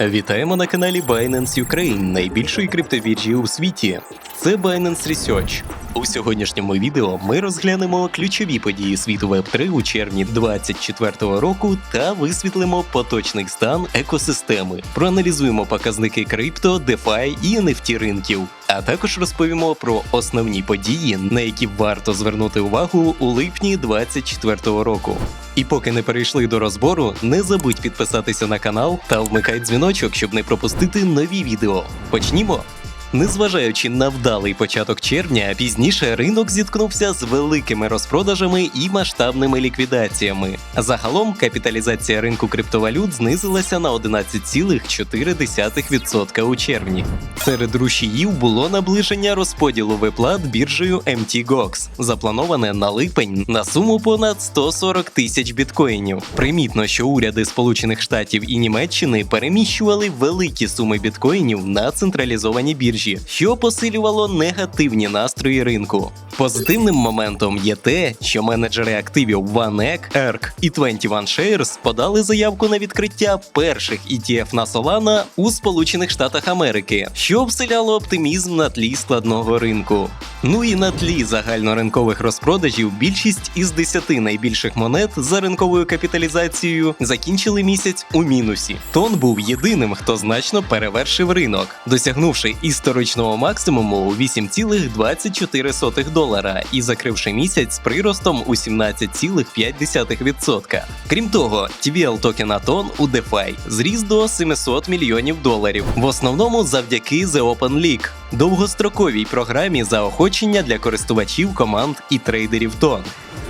Вітаємо на каналі Binance Ukraine, найбільшої криптовіржі у світі. Це Binance Research. У сьогоднішньому відео ми розглянемо ключові події світу Web3 у червні 2024 року та висвітлимо поточний стан екосистеми. Проаналізуємо показники крипто, DeFi і NFT ринків. А також розповімо про основні події, на які варто звернути увагу у липні 2024 року. І поки не перейшли до розбору, не забудь підписатися на канал та вмикай дзвіночок, щоб не пропустити нові відео. Почнімо! Незважаючи на вдалий початок червня, пізніше ринок зіткнувся з великими розпродажами і масштабними ліквідаціями. Загалом капіталізація ринку криптовалют знизилася на 11,4% у червні. Серед рушіїв було наближення розподілу виплат біржею MTGOX, заплановане на липень на суму понад 140 тисяч біткоїнів. Примітно, що уряди Сполучених Штатів і Німеччини переміщували великі суми біткоїнів на централізовані біржі, що посилювало негативні настрої ринку. Позитивним моментом є те, що менеджери активів OneEck, ERC і 21 Shares подали заявку на відкриття перших ETF на Solana у Сполучених Штатах Америки, що вселяло оптимізм на тлі складного ринку. Ну і на тлі загальноринкових розпродажів більшість із 10 найбільших монет за ринковою капіталізацією закінчили місяць у мінусі. Тон був єдиним, хто значно перевершив ринок, досягнувши історичного максимуму у 8,24 долара і закривши місяць з приростом у 17,5%. Крім того, TVL токен Aton у DeFi зріс до 700 мільйонів доларів, в основному завдяки The Open League, довгостроковій програмі заохочення для користувачів команд і трейдерів тон.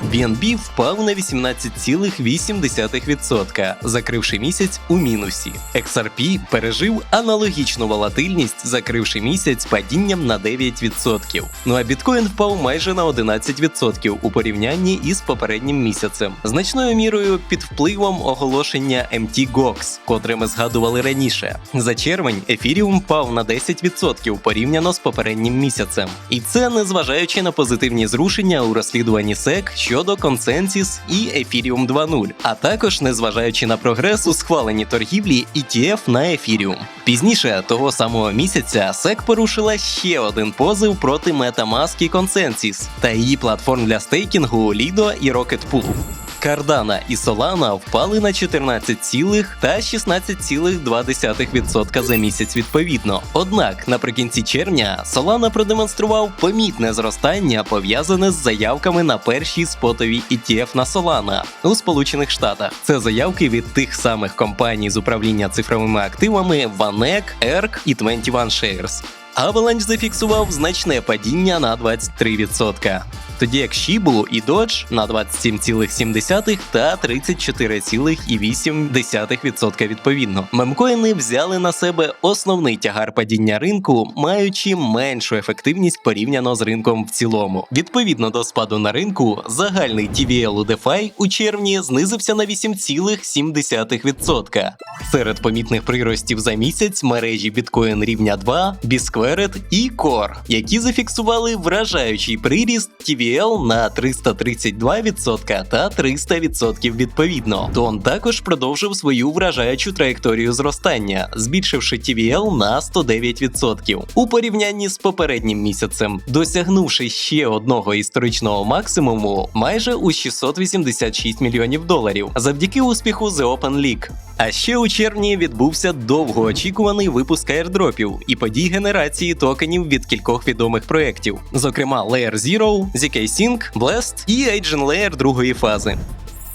BNB впав на 18,8%, закривши місяць у мінусі. XRP пережив аналогічну волатильність, закривши місяць падінням на 9%. Ну а біткоін впав майже на 11% у порівнянні із попереднім місяцем, значною мірою під впливом оголошення MT-GOX, котре ми згадували раніше. За червень ефіріум впав на 10% порівняно з попереднім місяцем. І це незважаючи на позитивні зрушення у розслідуванні SEC щодо консенсіс і Ethereum 2.0, а також незважаючи на прогрес у схваленні торгівлі ETF на Ethereum. Пізніше того самого місяця SEC порушила ще один позив проти MetaMask і Consensus та її платформ для стейкінгу Lido і Rocket Pool. Cardano і Solana впали на 14 цілих та 16,2% за місяць відповідно. Однак наприкінці червня Solana продемонстрував помітне зростання, пов'язане з заявками на перші спотові ETF на Solana у Сполучених Штатах. Це заявки від тих самих компаній з управління цифровими активами VanEck, ERC і 21 Shares. Avalanche зафіксував значне падіння на 23%, тоді як Shibu і Dodge на 27,7 та 34,8% відповідно. Мемкоїни взяли на себе основний тягар падіння ринку, маючи меншу ефективність порівняно з ринком в цілому. Відповідно до спаду на ринку, загальний TVL у DeFi у червні знизився на 8,7%. Серед помітних приростів за місяць мережі Bitcoin рівня 2, Bisquared і Core, які зафіксували вражаючий приріст TVL на 332% та 300% відповідно. Тон також продовжив свою вражаючу траєкторію зростання, збільшивши TVL на 109% у порівнянні з попереднім місяцем, досягнувши ще одного історичного максимуму майже у 686 мільйонів доларів завдяки успіху The Open League. А ще у червні відбувся довгоочікуваний випуск аірдропів і подій генерації токенів від кількох відомих проєктів, зокрема Layer Zero, ZK Sync, Blast і Agent Layer другої фази.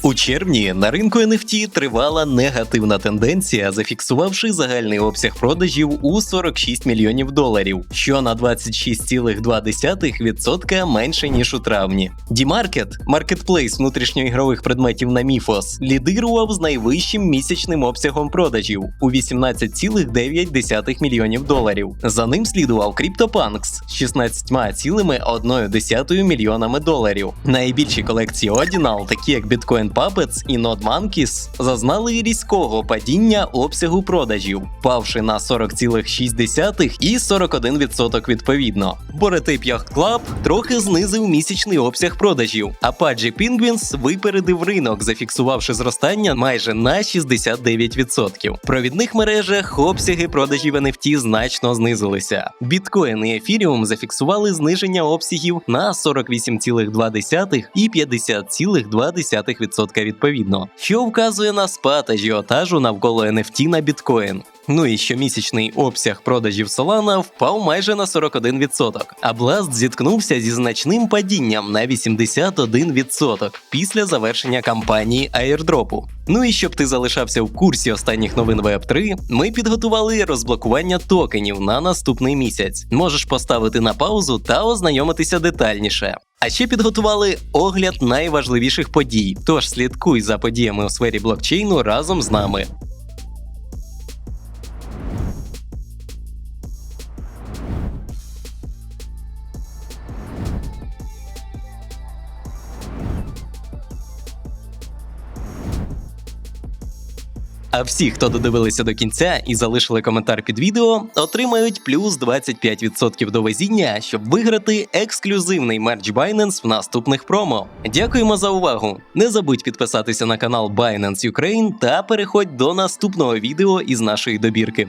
У червні на ринку NFT тривала негативна тенденція, зафіксувавши загальний обсяг продажів у 46 мільйонів доларів, що на 26,2% менше ніж у травні. D-Market, маркетплейс внутрішньоігрових предметів на Міфос, лідирував з найвищим місячним обсягом продажів у 18,9 мільйонів доларів. За ним слідував CryptoPunks з 16,1 мільйонами доларів. Найбільші колекції Ordinal, такі як Bitcoin Puppets і NodeMonkeys зазнали різкого падіння обсягу продажів, впавши на 40,6 і 41% відповідно. Bored Yacht Club трохи знизив місячний обсяг продажів, а Pudgy Penguins випередив ринок, зафіксувавши зростання майже на 69%. В провідних мережах обсяги продажів NFT значно знизилися. Біткоін і Ефіріум зафіксували зниження обсягів на 48,2 і 50,2% відповідно, що вказує на спад ажіотажу навколо NFT на біткоін. Ну і щомісячний обсяг продажів Solana впав майже на 41%, а Blast зіткнувся зі значним падінням на 81% після завершення кампанії аірдропу. Ну і щоб ти залишався в курсі останніх новин Web3, ми підготували розблокування токенів на наступний місяць. Можеш поставити на паузу та ознайомитися детальніше. А ще підготували огляд найважливіших подій. Тож слідкуй за подіями у сфері блокчейну разом з нами. А всі, хто додивилися до кінця і залишили коментар під відео, отримають плюс 25% до везіння, щоб виграти ексклюзивний мерч Binance в наступних промо. Дякуємо за увагу! Не забудь підписатися на канал Binance Ukraine та переходь до наступного відео із нашої добірки.